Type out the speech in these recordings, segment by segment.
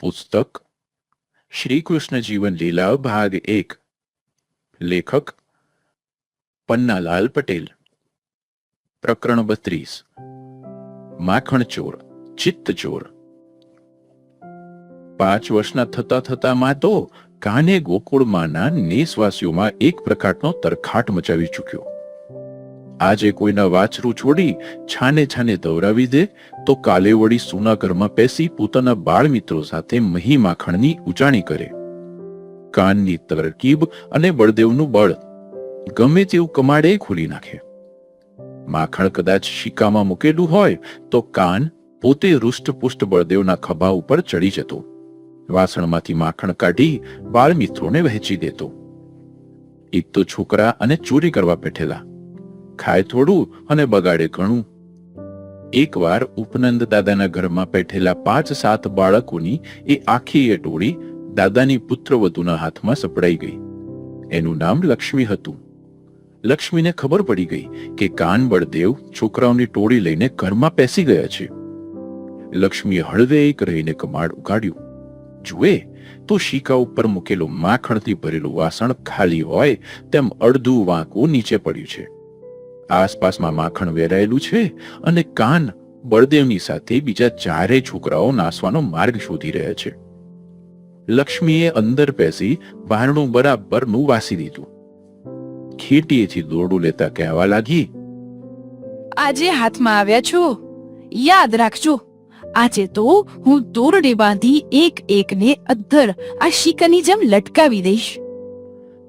પુસ્તક શ્રી કૃષ્ણ જીવન લીલા ભાગ એક લેખક પન્નાલાલ પટેલ પ્રકરણ બત્રીસ માખણ ચોર ચિત્ત ચોર પાંચ વર્ષના થતા થતામાં તો કાને ગોકુળમાંના નેસવાસીઓમાં એક પ્રકારનો તરખાટ મચાવી ચૂક્યો આજે કોઈના વાછરું છોડી છાને છાને દવરાવી દે, તો કાલે વળી સુના ઘરમાં પેસી પોતાના બાળ મિત્રો સાથે મહી માખણની ઉજાણી કરે. કાનની તરકીબ અને બળદેવનું બળ ગમે તેવું કમાડે ખોલી નાખે. માખણ કદાચ શિકામાં મૂકેલું હોય, તો કાન પોતે રૂષ્ટપુષ્ટ બળદેવના ખભા ઉપર ચડી જતો. વાસણમાંથી માખણ કાઢી બાળ મિત્રોને વહેંચી દેતો. એક તો છોકરા અને ચોરી કરવા બેઠેલા. ખાય થોડું અને બગાડે ઘણું. એકવાર ઉપનંદ દાદાના ઘરમાં બેઠેલા પાંચ સાત બાળકોની એ આખી એ ટોળી દાદાની પુત્રવધુના હાથમાં સપડાઈ ગઈ. એનું નામ લક્ષ્મી હતું. લક્ષ્મીને ખબર પડી ગઈ કે કાન બળદેવ છોકરાઓની ટોળી લઈને ઘરમાં પેસી ગયા છે. લક્ષ્મીએ હળવે એક રહીને કમાડ ઉગાડ્યું. જુએ, તો શીકા ઉપર મૂકેલું માખણથી ભરેલું વાસણ ખાલી હોય તેમ અડધું વાંકું નીચે પડ્યું છે. આસપાસમાં માખણ વેરાયેલું છે અને કાન બળદેવની સાથે બીજા ચારે છોકરાઓ નાસવાનો માર્ગ શોધી રહ્યા છે. લક્ષ્મીએ અંદર બેસી બારણું બરાબરનું વાસી દીધું. ખેટીએથી દોરડું લેતા કહેવા લાગી આજે હાથમાં આવ્યા છો? યાદ રાખજો આજે તો હું દોરડે બાંધી એક એકને અદ્ધર આ શીકાની જેમ લટકાવી દઈશ.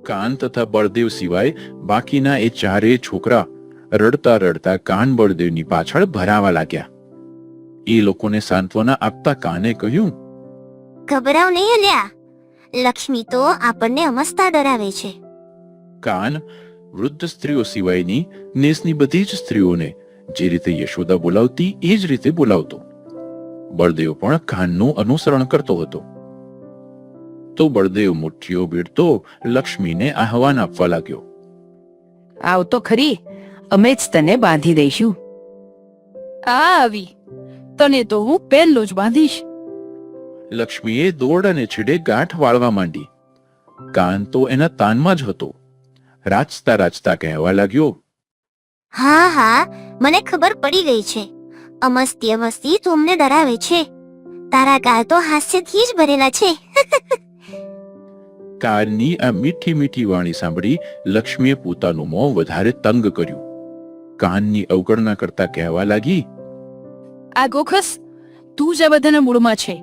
કાન તથા બળદેવ સિવાય બાકીના એ ચારે છોકરા રડતા રડતા કાન બળદેવની પાછળ ભરાવા લાગ્યા. એ લોકોને સાંત્વના આપતા કાને કહ્યું ગભરાવ નહીં અલ્યા. લક્ષ્મી તો આપણને અમસ્તા ડરાવે છે. કાન વૃદ્ધ સ્ત્રીઓ સિવાયની નેસની બધી જ સ્ત્રીઓને જે રીતે યશોદા બોલાવતી એ જ રીતે બોલાવતો. બળદેવ પણ કાનનું અનુસરણ કરતો હતો. તો બળદેવ મુઠ્ઠીઓ ભીડતો લક્ષ્મીને આહવાન આપવા લાગ્યો. આવ તો ખરી. અમે જ તને બાંધી દઈશું. આ આવી. તને તો હું પહેલો જ બાંધીશ. લક્ષ્મીએ દોડ અને છેડે ગાંઠ વાળવા માંડી. કાન તો એના તાનમાં જ હતો. રાચતા રાચતા કહેવા લાગ્યો હા હા મને ખબર પડી ગઈ છે. અમસ્તી અમસ્તી તું અમને ડરાવે છે. તારા ગાલ તો હાસ્યથી જ ભરેલા છે. કાનની આ મીઠી મીઠી વાણી સાંભળી લક્ષ્મીએ પોતાનું મોં વધારે તંગ કર્યું. કાનની અવગણના કરતા કહેવા લાગી આ ગોખસ તું જ આ બધાના મૂળમાં છે.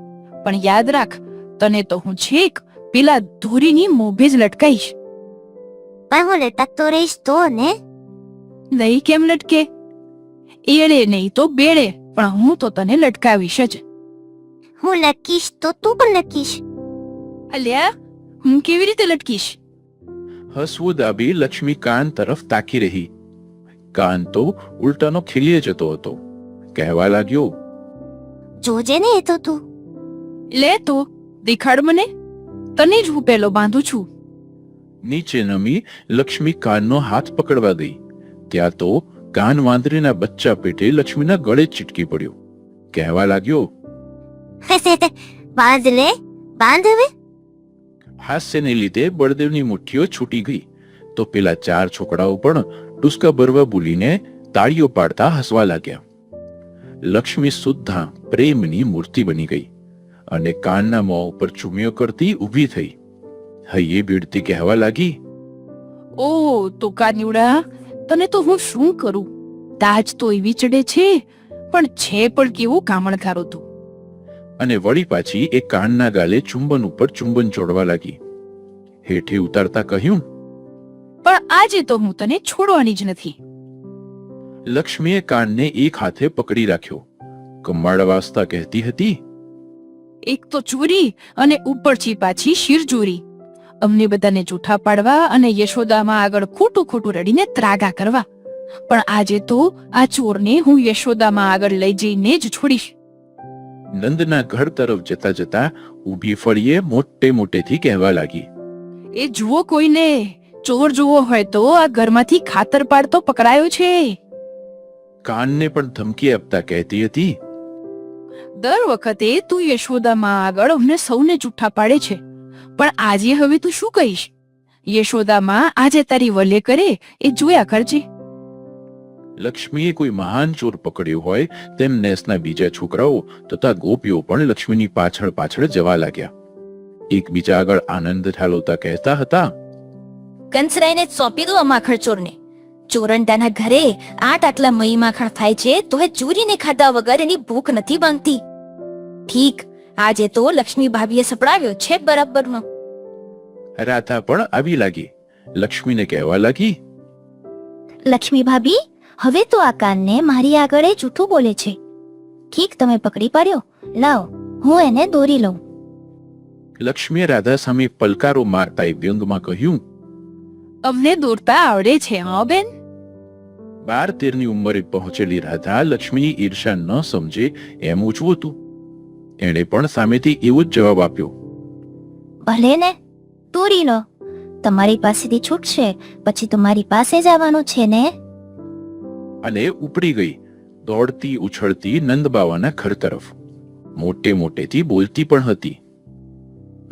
પણ યાદ રાખ તને તો હું છેક પેલા ધોરીની મોભે જ લટકાઈશ. પણ હું લટકતો રહીશ તો ને? નહીં કેમ લટકે? એળે નહીં તો બેળે પણ હું તો તને લટકાવીશ જ. હું લટકીશ તો તું પણ લટકીશ. અલ્યા હું કેવી રીતે લટકીશ? હસવું દાબી લક્ષ્મી કાન તરફ તાકી રહી. કાન તો ઉલટાનો ખીલીએ જતો હતો. કહેવા લાગ્યો જોજે ને એ તો તું. લે તો દેખાડ મને. તને જ હું પેલો બાંધું છું. નીચે નમી લક્ષ્મી કાનનો હાથ પકડવા ગઈ ત્યાં તો કાન વાંદરીના બચ્ચા પેટે લક્ષ્મીના ગળે જ ચીટકી પડ્યો. કહેવા લાગ્યો બાંધ લે બાંધ હવે. હાસ્યને લીધે બળદેવની મુઠ્ઠીઓ છૂટી ગઈ. તો પેલા ચાર છોકરાઓ પણ ટુસકા બરવા બોલીને તાળીઓ પાડતા હસવા લાગ્યા. લક્ષ્મી સુદ્ધા પ્રેમની મૂર્તિ બની ગઈ અને કાનના મોં ઉપર ચુમ્યો કરતી ઊભી થઈ. હૈયે ભીડતી કહેવા લાગી ઓ તો કાન્યુડા તને તો હું શું કરું? તાજ તો એવી ચડે છે પણ છે પણ કેવું કામણકારો તું. અને વળી પાછી એ કાનના ગાલે ચુંબન ઉપર ચુંબન ચોડવા લાગી. હેઠે ઉતારતા કહ્યું પણ આજે તો હું તને છોડવાની જ નથી. લક્ષ્મીએ કાનને એક હાથે પકડી રાખ્યો. કમાડ વાસતા કહેતી હતી એક તો ચોરી અને ઉપરથી પાછી શિરચોરી અમને બધાને જૂઠા પાડવા અને યશોદામાં આગળ ખોટું ખોટું રડીને ત્રાગા કરવા. પણ આજે તો આ ચોરને હું યશોદામાં આગળ લઈ જઈને જ છોડીશ. નંદના ઘર તરફ જતા જતા ઊભી ફળીએ મોટે મોટેથી કહેવા લાગી. એ જુઓ કોઈને ચોર જોવો હોય તો આ ઘરમાંથી ખાતર પાડતો પકડાયો છે. કાનને પણ ધમકી આપતા કહેતી હતી. દર વખતે તું યશોદામાં આગળ અમને સૌને જૂઠા પાડે છે. પણ આજે હવે તું શું કહીશ? યશોદામાં આજે તારી વલે કરે એ જોયા કરજે. લક્ષ્મીએ કોઈ મહાન ચોર પકડ્યો હોય તેમ નેસના બીજા છોકરાઓ તથા ગોપીઓ પણ લક્ષ્મીની પાછળ પાછળ જવા લાગ્યા. એકબીજા આગળ આનંદ ઠાલવતા કહેતા હતા કંસરાઈને સોંપી દો આ માખણ ચોરને. ચોરંડાના ઘરે આઠ આટલા મહી માખણ થાય છે તો એ ચોરીને ખાધા વગર એની ભૂખ નથી ભાંગતી ઠીક આજે તો લક્ષ્મી ભાભીએ સપડાવ્યો છે બરાબરનો. રાધા પણ આવી લાગી. લક્ષ્મીને કહેવા લાગી? લક્ષ્મી ભાભી હવે તો આ કાનને મારી આગળ એ જૂઠું બોલે છે. ઠીક તમે પકડી પાડ્યો. લાવ હું એને દોરી લઉં. લક્ષ્મીએ રાધા સામે પલકારો મારતા એ વ્યંગમાં કહ્યું અમને દોરતા આવડે છે હા બેન. બાર તેરની ઉંમરે પહોંચેલી રાધા લક્ષ્મીની ઈર્ષા ન સમજે એમ ઊંચવું હતું. એણે પણ સામેથી એવો જ જવાબ આપ્યો. ભલે ને તોરી લો. તમારી પાસેથી છૂટશે પછી તો મારી પાસે જ આવવાનું છે ને? અને ઉપડી ગઈ દોડતી ઉછળતી નંદબાવાના ઘર તરફ. મોટે મોટેથી બોલતી પણ હતી.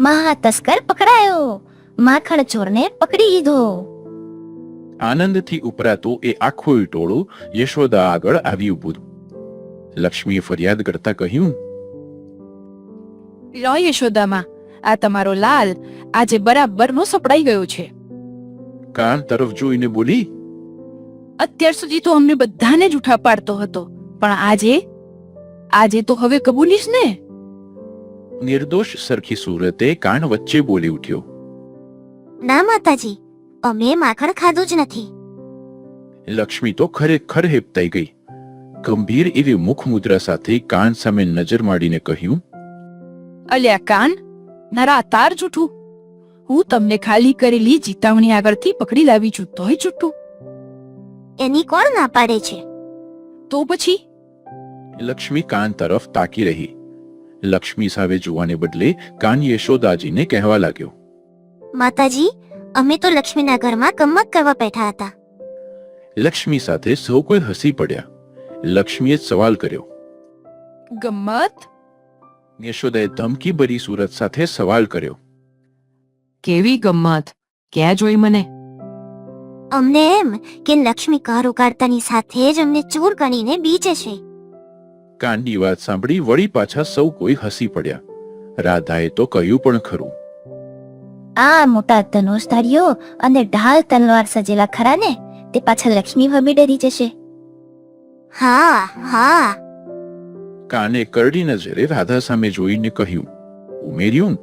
મહા તસ્કર પકડાયો. માખણ ચોરને પકડી લીધો. આનંદથી ઉપરાતું એ આખું ટોળું યશોદા આગળ આવી ઊભું લક્ષ્મીએ ફરિયાદ કરતા કહ્યું લો યશોદામાં આ તમારો લાલ આજે બરાબરનો સપડાઈ ગયો છે. કાન તરફ જોઈને બોલી અત્યાર સુધી તો અમને બધાને જૂઠા પાડતો હતો પણ આજે આજે તો હવે કબૂલીશ ને? નિર્દોષ સરખી સુરતે કાન વચ્ચે બોલી ઉઠ્યો. ના માતાજી અમે માખણ ખાધું જ નથી. લક્ષ્મી તો ખરેખર હેપતાઈ ગઈ. ગંભીર એવી મુખ મુદ્રા સાથે કાન સામે નજર માડીને કહ્યું અલ્યા કાન નરા તાર જૂઠું. હું તમને ખાલી કરેલી ચેતવણી આગળથી પકડી લાવી છું તોય જૂઠું. એની કોણ ના પાડે છે? તો પછી? લક્ષ્મી કાન તરફ તાકી રહી. લક્ષ્મી સામે જોવાને બદલે કાન યશોદાજીને કહેવા લાગ્યો માતાજી અમે તો લક્ષ્મીના ઘરમાં ગમત કરવા બેઠા હતા. લક્ષ્મી સાથે સૌ કોઈ હસી પડ્યા. લક્ષ્મીએ જ સવાલ કર્યો. ગમ્મત? યશોદાએ ધમકી ભરી સુરત સાથે સવાલ કર્યો. કેવી ગમ્મત? ક્યાં જોઈ મને? અમને એમ કે લક્ષ્મી કાર ઉગાડતાની સાથે જ અમને ચોર ગણીને બીજે છે. કાનની વાત સાંભળી વળી પાછા સૌ કોઈ હસી પડ્યા. રાધાએ તો કહ્યું પણ ખરું. આ મોટા ધનુષધારીઓ અને ઢાલ તલવાર સજેલા ખરા ને તે પાછળ લક્ષ્મી ભમી ડરી જશે હા હા કાને કરડી નજરે રાધા સામે જોઈને કહ્યું ઉમેર્યું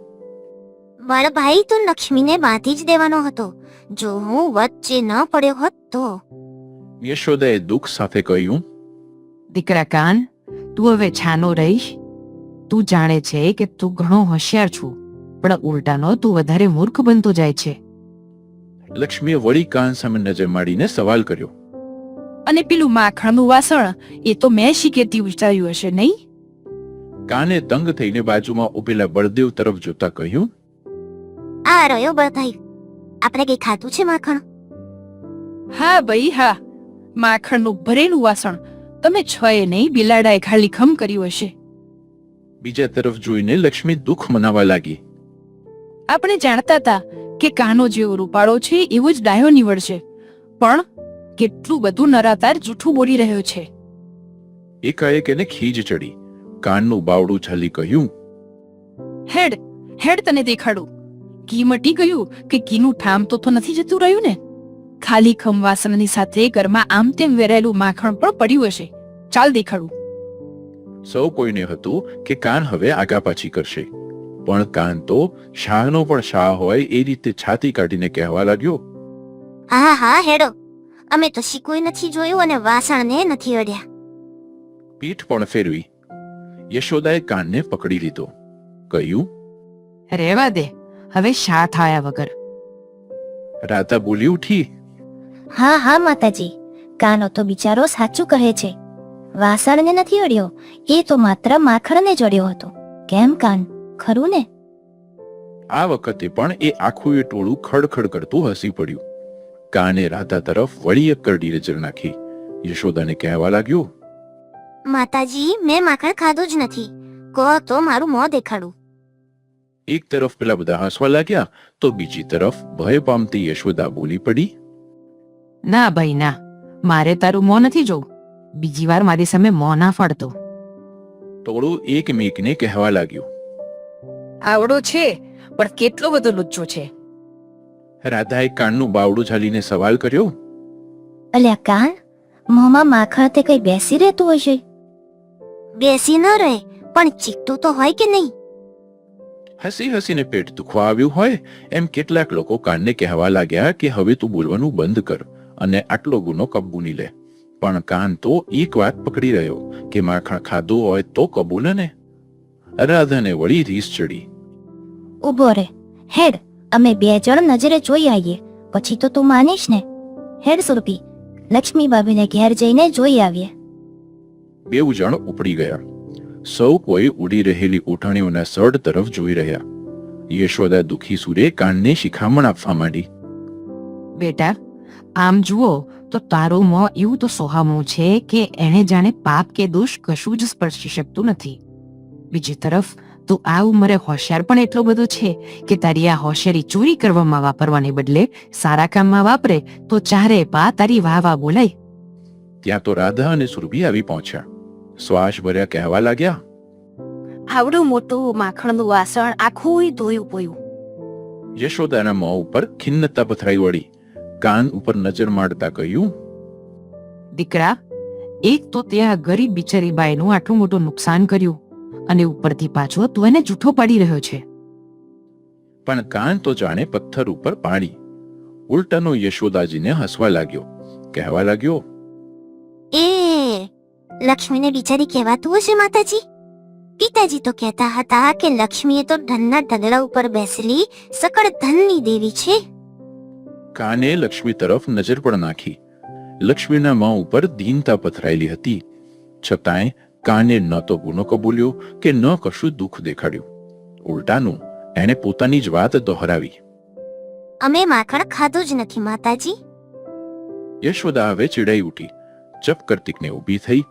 મારા ભાઈ તો લક્ષ્મીને બાંધી જ દેવાનો હતો જો હું વચ્ચે ન પડ્યો હોત તો યશોદાએ દુઃખ સાથે કહ્યું દીકરા કાન તું હવે છાનો રહીશ. તું જાણે છે કે તું ઘણો હોશિયાર છું. પણ ઉલટાનો તું વધારે મૂર્ખ બનતો જાય છે. લક્ષ્મીએ વળી કાન સામે નજર માડીને સવાલ કર્યો. અને પેલું માખણનું વાસણ એ તો મેં શીખેતી વિચાર્યું હશે નહીં? કાને તંગ થઈને બાજુમાં ઉભેલા બળદેવ તરફ જોતા કહ્યું આ રહ્યો બળભાઈ આપણે કઈ ખાતું છે માખણ? હા ભાઈ હા. માખણનું ભરેલું વાસણ. તમે છ એ નહીં બિલાડાએ ખાલી ખમ કર્યું હશે. બીજા તરફ જોઈને લક્ષ્મી દુઃખ મનાવા લાગી. આપણે જાણતા હતા કે કાનો જેવો રૂપાળો છે એવો જ ડાયો નીવડશે. પણ કેટલું બધું નરાતાર જૂઠું બોલી રહ્યો છે. એકાએક એને ખીજ ચડી. કાનનું બાવડું છલી કહ્યું હેડ હેડ તને દેખાડું. ઘી મટી ગયું કે ઘીનું ઠામ તો તો નથી જતું રહ્યું ને? ખાલી ખમ વાસણની સાથે ઘરમાં આમ તેમ વેરાયેલું માખણ પણ પડ્યું હશે. ચાલ દેખાડું. સૌ કોઈને હતું કે કાન હવે આગા પાછી કરશે. પણ કાન તો શાહનો પણ શાહ હોય એ રીતે છાતી કાઢીને કહેવા લાગ્યો. હા હા હેડો. અમે તો શીકુય નથી જોયું અને વાસણને નથી અડ્યા. પીઠ પણ ફેરવી. યશોદાએ કાનને પકડી લીધો. કહ્યું રહેવા દે. હવે શા થાયા વગર. રાધા બોલી ઉઠી. હા હા માતાજી. કાનો તો બિચારો સાચું કહે છે. વાસણને નથી અડ્યો. એ તો માત્ર માખણને જ અડ્યો હતો. કેમ કાન? ખરું ને? આ વખતે પણ એ આખું એ ટોળું ખડખડ કરતું હસી પડ્યું. કાને રાધા તરફ વળી એક કરડી નજર નાખી. યશોદાને કહેવા લાગ્યો માતાજી મેં માખણ ખાધું જ નથી. કહો તો મારું મોં દેખાડું. એક તરફ પેલા બધા હસવા લાગ્યા તો બીજી તરફ ભય પામતી યશોદા બોલી પડી ના ભાઈ ના. મારે તારું મોં નથી જોવું. બીજી વાર મારી સામે મોં ના ફાડતો. ટોળું એકમેકને કહેવા લાગ્યું. આવડો છે પણ કેટલો બધો લુચ્ચો છે. રાધાએ કાનનું બાવડું ઝાલીને સવાલ કર્યો. અલ્યા કાન મોંમાં માખણ તે કઈ બેસી રહેતું હશે બેસી ન રહે પણ ચીકતું તો હોય કે નહીં? હસી હસીને પેટ દુખવા આવ્યું હોય એમ કેટલાક લોકો કાનને કહેવા લાગ્યા કે હવે તું બોલવાનું બંધ કર અને આટલો ગુનો કબૂલી લે. પણ કાન તો એક વાત પકડી રહ્યો કે માખણ ખાધું હોય તો કબૂલે ને રાધાને વળી રીસ ચડી. ઊભો રે હેડ અમે બે જણ નજરે જોઈ આવીએ. પછી તો તું માનીશ ને? હેડ સુરભી લક્ષ્મીબાબીને ઘેર જઈને જોઈ આવીએ. બેઉ જણ ઉપડી ગયા. સૌ કોઈ ઉડી રહેલી ઉઠાણીઓના સડ તરફ જોઈ રહ્યા. યશોદા દુખી સુરે કાનને શિખામણ આપવા માંડી. બેટા આમ જુઓ તો તારું મોં એવું તો સોહામું છે કે એણે જાણે પાપ કે દોષ કશું જ સ્પર્શી શકતું નથી. બીજી તરફ તું આ ઉંમરે હોશિયાર પણ એટલો બધો છે કે તારી આ હોશિયારી ચોરી કરવામાં વાપરવાને બદલે સારા કામમાં વાપરે તો ચારે પા તારી વાહ વાહ બોલાય. ત્યાં તો રાધા અને સુરભી આવી પહોંચ્યા. શ્વાસ ભર્યા કહેવા લાગ્યા આવડું મોટું માખણનું વાસણ આખું ધોયું પોયું. યશોદાના મોં ઉપર ખિન્નતા પથરાઈ વળી કાન ઉપર નજર માંડતા કહ્યું દીકરા એક તો ત્યાં ગરીબ બિચારી બાઈનું આટલું મોટું નુકસાન કર્યું. અને ઉપરથી પાછો તું એને જૂઠો પાડી રહ્યો છે. પણ કાન તો જાણે પથ્થર ઉપર પાણી. ઉલટાનો યશોદાજીને હસવા લાગ્યો. કહેવા લાગ્યો એ લક્ષ્મીને બિચારી કહેવાતું હશે માતાજી? પિતાજી તો કહેતા હતા કે લક્ષ્મીએ તો ધનના ઢગલા ઉપર બેસેલી સકળ ધનની દેવી છે. કાને લક્ષ્મી તરફ નજર પણ નાખી. લક્ષ્મીના મોં ઉપર દીનતા પથરાયેલી હતી. છતાંય કાને ન તો ગુનો કબૂલ્યો કે ન કશું દુઃખ દેખાડ્યું. ઉલટાનું એણે પોતાની જ વાત દોહરાવી. અમે માખણ ખાધું જ નથી માતાજી. યશોદા હવે ચીડાઈ ઉઠી. ચપ કરતીકને ઊભી થઈ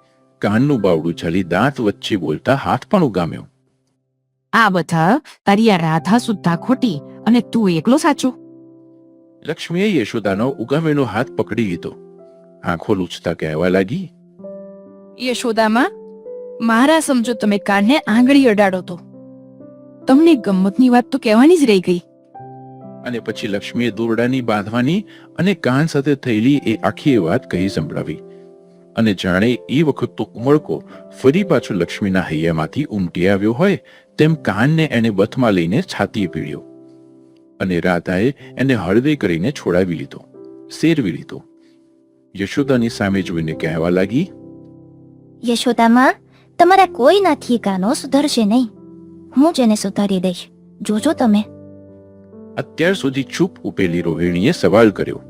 કાનનું બાવડું છલી દાંત વચ્ચે બોલતા હાથ પણ ઉગામ્યો. આ બધા તારી આ રાધા સુદ્ધા ખોટી અને તું એકલો સાચો? લક્ષ્મીએ યશોદાનો ઉગામેલો હાથ પકડી લીધો. આંખો લૂછતા કહેવા લાગી યશોદામાં મારા સમજો તમે કાનને આંગળી અડાડો તો. તમને ગમ્મતની વાત તો કહેવાની જ રહી ગઈ. અને પછી લક્ષ્મીએ દોરડાની બાંધવાની અને કાન સાથે થયેલી એ આખી વાત કહી સંભળાવી. અને જાણે એ વખત તો ઉમળકો ફરી પાછો લક્ષ્મીના હૈયામાંથી ઉમટી આવ્યો હોય તેમ કાનને એને બથમાં લઈને છાતીએ પીડ્યો. અને રાધાએ એને હળવે કરીને છોડાવી લીધો શેરવી લીધો. યશોદાની સામે જોઈને કહેવા લાગી યશોદામાં તમારા કોઈ નાથી કાનો સુધરશે નહીં. હું જેને સુધારી દઈશ જોજો તમે. અત્યાર સુધી ચૂપ ઉપેલી રોહિણીએ સવાલ કર્યો.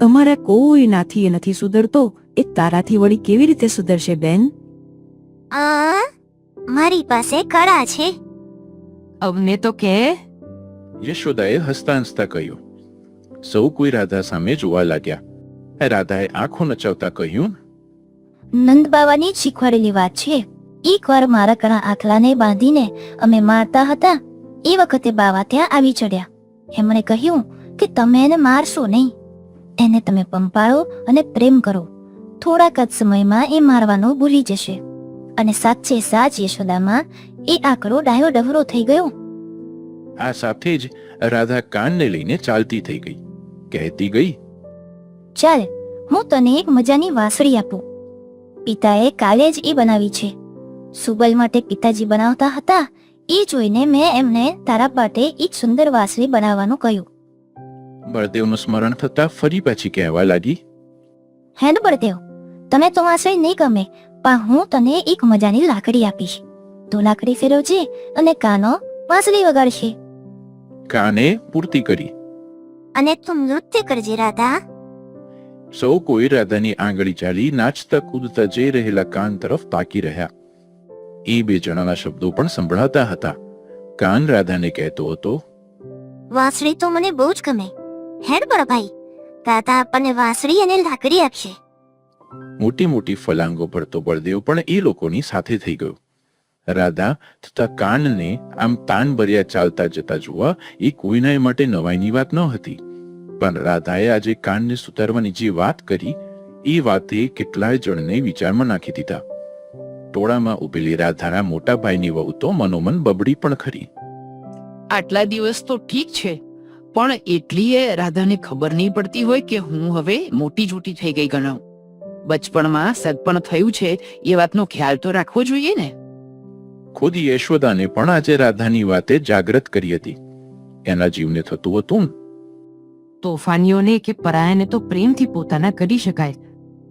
તમારા કોઈ નાથી એ નથી સુધરતો એ તારાથી વળી કેવી રીતે સુધરશે બેન? આ મારી પાસે કળા છે. અમને તો કે. યશોદાએ હસતા હસતા કહ્યું. સૌ કોઈ રાધા સામે જોવા લાગ્યા. રાધાએ આંખો નચાવતા કહ્યું નંદ બાવાની શીખવાડેલી વાત છે. એકવાર મારા કણા આખલાને બાંધીને અમે મારતા હતા. એ વખતે બાવા ત્યાં આવી ચડ્યા. એમણે કહ્યું કે તમે એને મારશો નહીં. એને તમે પંપાળો અને પ્રેમ કરો. થોડાક જ સમયમાં એ મારવાનું ભૂલી જશે. અને સાચે સાચ યશોદામાં એ આંકડો ડાયો ડભરો થઈ ગયો. આ સાથે જ રાધા કાનને લઈને ચાલતી થઈ ગઈ. કહેતી ગઈ ચાલ હું તને એક મજાની વાંસળી આપું. પિતાએ કાલે જ એ બનાવી છે. સુબલ માટે પિતાજી બનાવતા હતા એ જોઈને મેં એમને તારા માટે એ સુંદર વાંસળી બનાવવાનું કહ્યું. બળદેવનું સ્મરણ થતા ફરી પાછી કહેવા લાગી. હેડ બળદેવ તને તો વાસળી નહીં ગમે પણ હું તને એક મજાની લાકડી આપીશ. તું લાકડી ફેરવજે અને કાનો વાંસળી વગાડશે. કાને પૂર્તિ કરી. અને તું નૃત્ય કરજે રાધા. સૌ કોઈ રાધાની આંગળી ચાલી નાચતા કૂદતા જઈ રહેલા કાન તરફ તાકી રહ્યા એ બે જણાના શબ્દો પણ સંભળાતા હતા કાન રાધાને કહેતો હતો વાંસળી તો મને બહુ જ ગમે હેડ બળ ભાઈ દાદા આપણને વાંસળી અને લાકડી આપશે મોટી મોટી ફલાંગો ભરતો બળદેવ પણ એ લોકોની સાથે થઈ ગયો રાધા તથા કાનને આમ તાન ભર્યા ચાલતા જતા જોવા એ કોઈના માટે નવાઈની વાત ન હતી પણ રાધાએ આજે કાનને સુધારવાની જે વાત કરી એ વાતે કેટલાય જણને વિચારમાં નાખી દીધા. ટોળામાં ઉભેલી રાધાના મોટા ભાઈની વહુ તો મનોમન બબડી પણ ખરી. આટલા દિવસ તો ઠીક છે પણ એટલીએ રાધાને ખબર નહીં પડતી હોય કે હું હવે મોટી જૂટી થઈ ગઈ ગણાવ બચપણમાં સગપણ થયું છે એ વાતનો ખ્યાલ તો રાખવો જોઈએ ને. ખુદ યશોદાને પણ આજે રાધાની વાતે જાગૃત કરી હતી. એના જીવને થતું હતું. તોફાનીઓને કે પરાયાને તો પ્રેમથી પોતાના કરી શકાય.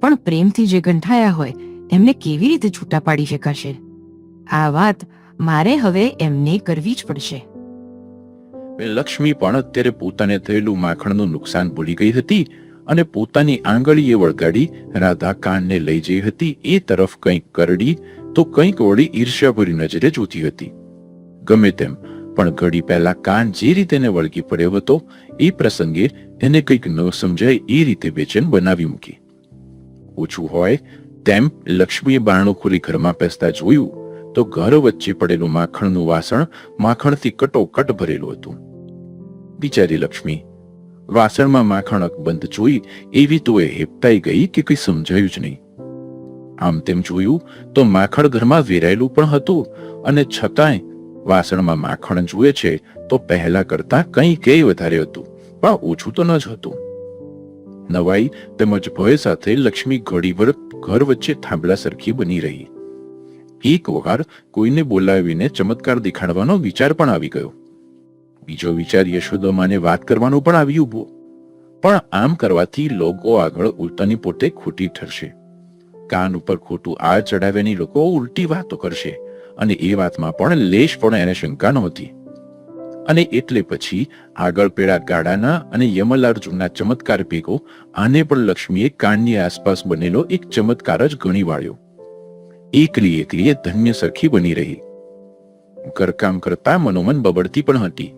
પણ પ્રેમથી જે ગંઠાયા હોય એમને કેવી રીતે છૂટા પાડી શકાશે? આ વાત મારે હવે એમને કરવી જ પડશે. લક્ષ્મી પણ અત્યારે પોતાને થયેલું માખણનું નુકસાન ભૂલી ગઈ હતી અને પોતાની આંગળીએ વળગાડી રાધા કાનને લઈ જઈ હતી. એ તરફ કંઈક કરડી તો કંઈક વળી ઈર્ષ્યાભરી નજરે જોતી હતી. ગમે તેમ પણ ઘડી પહેલા કાન જે રીતે એને વળગી પડ્યો હતો, એ પ્રસંગે એને કંઈક ન સમજાય એ રીતે બેચેન બનાવી મૂકી. ઓછું હોય તેમ લક્ષ્મીએ બારણું ખોલી ઘરમાં પેસતા જોયું તો ઘર વચ્ચે પડેલું માખણનું વાસણ માખણથી કટોકટ ભરેલું હતું. બિચારી લક્ષ્મી, વાસણમાં માખણ અકબંધ જોઈ એવી તો એ હેપતાઈ ગઈ કે કંઈ સમજાયું જ નહીં. આમ તેમ જોયું તો માખણ ઘરમાં વેરાયેલું પણ હતું અને છતાંય વાસણમાં માખણ જુએ છે, તો પહેલા કરતા કંઈ કંઈ વધારે હતું. પણ ઓછું તો ન જ હતું. નવાઈ તેમજ ભય સાથે લક્ષ્મી ઘડીભર ઘર વચ્ચે થાંભલા સરખી બની રહી. એક વાર કોઈને બોલાવીને ચમત્કાર દેખાડવાનો વિચાર પણ આવી ગયો. બીજો વિચાર યશોદમાને વાત કરવાનો પણ આવી ઊભો પણ આમ કરવાથી લોકો આગળ ઉલટાની પોતે ખોટી ઠરશે. કાન ઉપર ખોટું આ ચડાવ્યાની લોકો ઉલટી વાતો કરશે. અને એ વાતમાં પણ લેશ પણ એને શંકા નહોતી. અને એટલે પછી આગળ પેડા ગાડાના અને યમલાર્જુનના ચમત્કાર ભેગો, આને પણ લક્ષ્મીએ કાનની આસપાસ બનેલો એક ચમત્કાર જ ગણી વાળ્યો. એકલી એકલી એ ધન્ય સરખી બની રહી. ઘરકામ કરતા મનોમન બબડતી પણ હતી.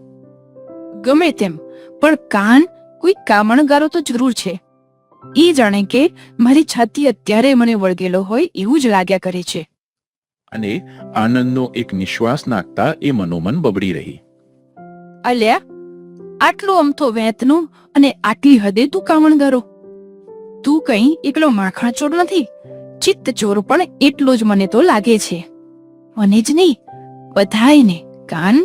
ગમે તેમ, પણ કાન કોઈ કામણગારો તો જરૂર છે. ઈ જાણે કે મારી છાતી અત્યારે મને વળગેલો હોય એવું જ લાગ્યા કરે છે. અને આનંદનો એક નિશ્વાસ નાખતા એ મનોમન બબડી રહી. અલ્યા, આટલું અમથો વેતનું અને આટલી હદે તું કામણગારો. તું કઈ એકલો માખણ ચોર નથી ચિત્ત ચોર પણ એટલો જ મને તો લાગે છે. મને જ નહીં, બધાયને કાન